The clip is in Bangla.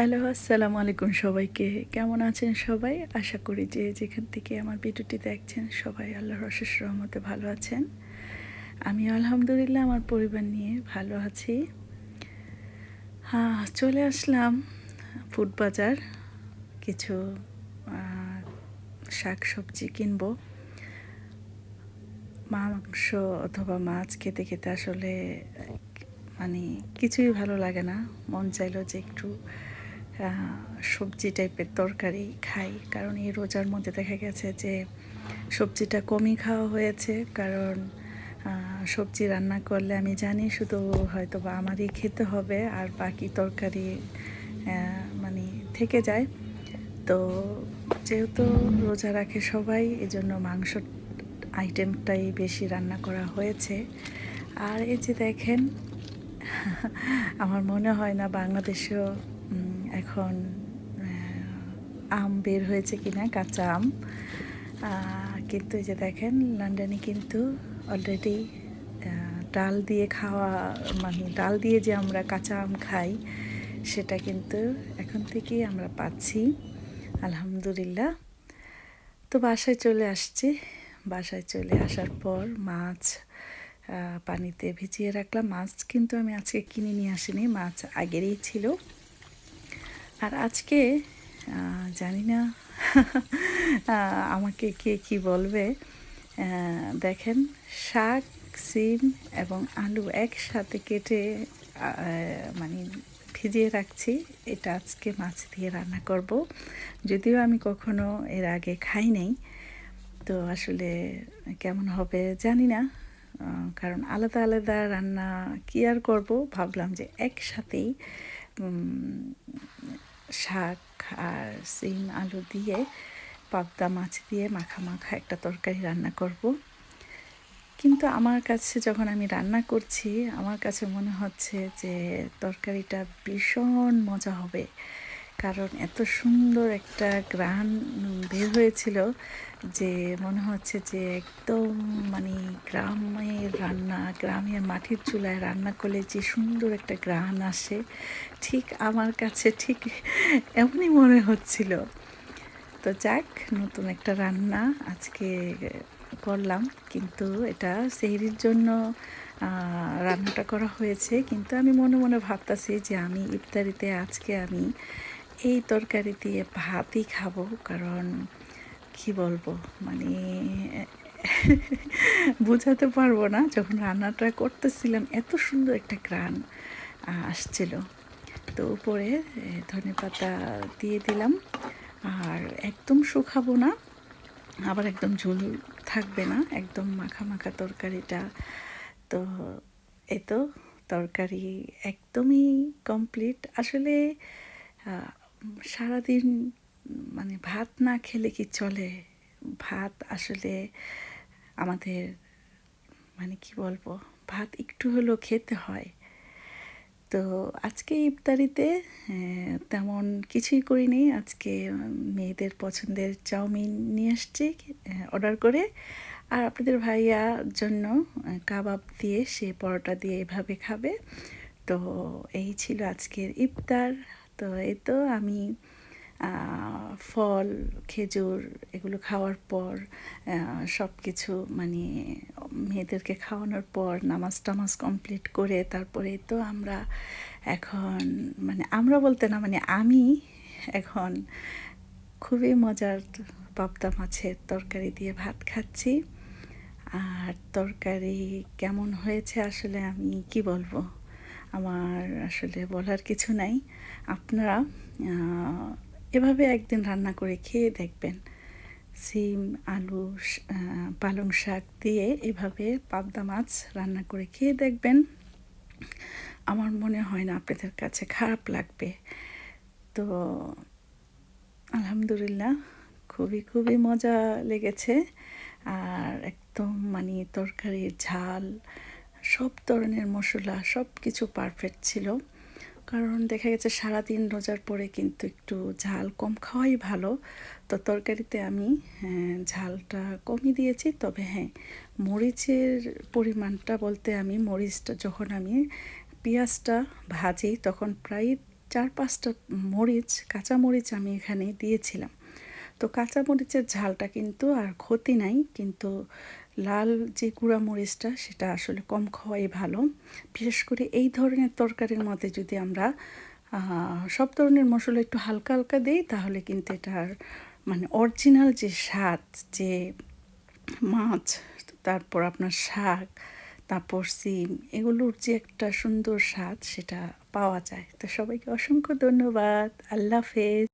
হ্যালো, আসসালামু আলাইকুম সবাইকে। কেমন আছেন সবাই? আশা করি যে যেখান থেকে আমার ভিডিওটি দেখছেন সবাই আল্লাহর অশেষ রহমতে ভালো আছেন। আমি আলহামদুলিল্লাহ, আমার পরিবার নিয়ে ভালো আছি। হ্যাঁ চলে আসলাম ফুড বাজার। কিছু শাক সবজি কিনবো। মাংস অথবা মাছ খেতে খেতে আসলে মানে কিছুই ভালো লাগে না। মন চাইলো যে একটু সবজি টাইপের তরকারি খাই। কারণ এই রোজার মধ্যে দেখা গেছে যে, সবজিটা কমই খাওয়া হয়েছে। কারণ সবজি রান্না করলে আমি জানি শুধু হয়তো বা আমারই খেতে হবে আর বাকি তরকারি মানে থেকে যায়। তো যেহেতু রোজা রাখে সবাই, এজন্য মাংস আইটেমটাই বেশি রান্না করা হয়েছে। আর এই যে দেখেন, আমার মনে হয় না বাংলাদেশেও এখন আম বের হয়েছে কিনা, কাঁচা আম। কিন্তু এই যে দেখেন, লন্ডনে কিন্তু অলরেডি ডাল দিয়ে খাওয়া মানে ডাল দিয়ে যে আমরা কাঁচা আম খাই, সেটা কিন্তু এখন থেকেই আমরা পাচ্ছি। আলহামদুলিল্লাহ। তো বাসায় চলে আসছি। বাসায় চলে আসার পর মাছ পানিতে ভিজিয়ে রাখলাম। মাছ কিন্তু আমি আজকে কিনে নিয়ে আসিনি, মাছ আগেরই ছিল। আর আজকে জানি না আমাকে কে কি বলবে দেখেন, শাক, সিম এবং আলু একসাথে কেটে মানে ভিজিয়ে রাখছি। এটা আজকে মাছ দিয়ে রান্না করব। যদিও আমি কখনো এর আগে খাই নাই। তো আসলে কেমন হবে জানি না। কারণ আলাদা আলাদা রান্না কি আর করব? ভাবলাম যে একসাথেই শাক আর সিম, আলু দিয়ে, পাবদা মাছ দিয়ে মাখা মাখা একটা তরকারি রান্না করব। কিন্তু আমার কাছে যখন আমি রান্না করছি, আমার কাছে মনে হচ্ছে যে তরকারিটা ভীষণ মজা হবে। কারণ এত সুন্দর একটা গ্রান বের হয়েছিল যে মনে হচ্ছে যে একদম মানে গ্রামের রান্না, গ্রামের মাটির চুলায় রান্না করলে যে সুন্দর একটা গ্রান আসে, ঠিক আমার কাছে ঠিক এমনই মনে হচ্ছিল। তো যাক, নতুন একটা রান্না আজকে করলাম, কিন্তু এটা সেহরির জন্য রান্নাটা করা হয়েছে, কিন্তু আমি মনে মনে ভাবতেছি যে আমি ইফতারিতে আজকে আমি এই তরকারি দিয়ে ভাতই খাব, কারণ কি বলব মানে বোঝাতে পারব না। যখন রান্নাটা করতেছিলাম, এত সুন্দর একটা গ্রান আসছিল। তো উপরে ধনে পাতা দিয়ে দিলাম। আর একদম শুকাবো না, আবার একদম ঝোল থাকবে না, একদম মাখা মাখা তরকারিটা। তো এ তো তরকারি একদমই কমপ্লিট। আসলে সারাদিন মানে ভাত না খেলে কি চলে? ভাত আসলে আমাদের মানে কি বলব, ভাত একটু হলেও খেতে হয়। তো আজকে ইফতারিতে তেমন কিছুই করিনি। আজকে মেয়েদের পছন্দের চাউমিন নিয়ে আসছি অর্ডার করে। আর আপনাদের ভাইয়ার জন্য কাবাব দিয়ে সে পরোটা দিয়ে এভাবে খাবে। তো এই ছিল আজকের ইফতার। তো এই তো আমি ফল, খেজুর এগুলো খাওয়ার পর সব কিছু মানে মেয়েদেরকে খাওয়ানোর পর নামাজ টামাজ কমপ্লিট করে তারপরে তো আমরা এখন মানে আমরা বলতে না মানে আমি এখন খুবই মজার পাবদা মাছের তরকারি দিয়ে ভাত খাচ্ছি। আর তরকারি কেমন হয়েছে আসলে আমি কি বলব? আমার আসলে বলার কিছু নাই। আপনারা এভাবে একদিন রান্না করে খেয়ে দেখবেন। সিম, আলু পালং শাক দিয়ে এভাবে পাবদা মাছ রান্না করে খেয়ে দেখবেন। আমার মনে হয় না আপনাদের কাছে খারাপ লাগবে। তো, আলহামদুলিল্লাহ, খুবই খুবই মজা লেগেছে। আর একদম মানে তরকারির ঝাল সব ধরনের মশলা সব কিছু পারফেক্ট ছিল। কারণ দেখা গেছে সারাদিন রোজার পরে কিন্তু একটু ঝাল কম খাওয়াই ভালো। তো তরকারিতে আমি হ্যাঁ, ঝালটা কমই দিয়েছি। তবে হ্যাঁ মরিচের পরিমাণটা বলতে আমি মরিচটা যখন আমি পেঁয়াজটা ভাজি তখন প্রায় চার পাঁচটা মরিচ কাঁচা মরিচ আমি এখানে দিয়েছিলাম। তো কাঁচা মরিচের ঝালটা কিন্তু আর ক্ষতি নাই। কিন্তু লাল যে গুঁড়া মরিচটা, সেটা আসলে কম খাওয়াই ভালো। বিশেষ করে এই ধরনের তরকারির মধ্যে যদি আমরা সব ধরনের মশলা একটু হালকা হালকা দিই, তাহলে কিন্তু এটার মানে অরিজিনাল যে স্বাদ, যে মাছ, তারপর আপনার শাক, তারপর সিম, এগুলোর যে একটা সুন্দর স্বাদ, সেটা পাওয়া যায়। তো সবাইকে অসংখ্য ধন্যবাদ। আল্লাহ হাফেজ।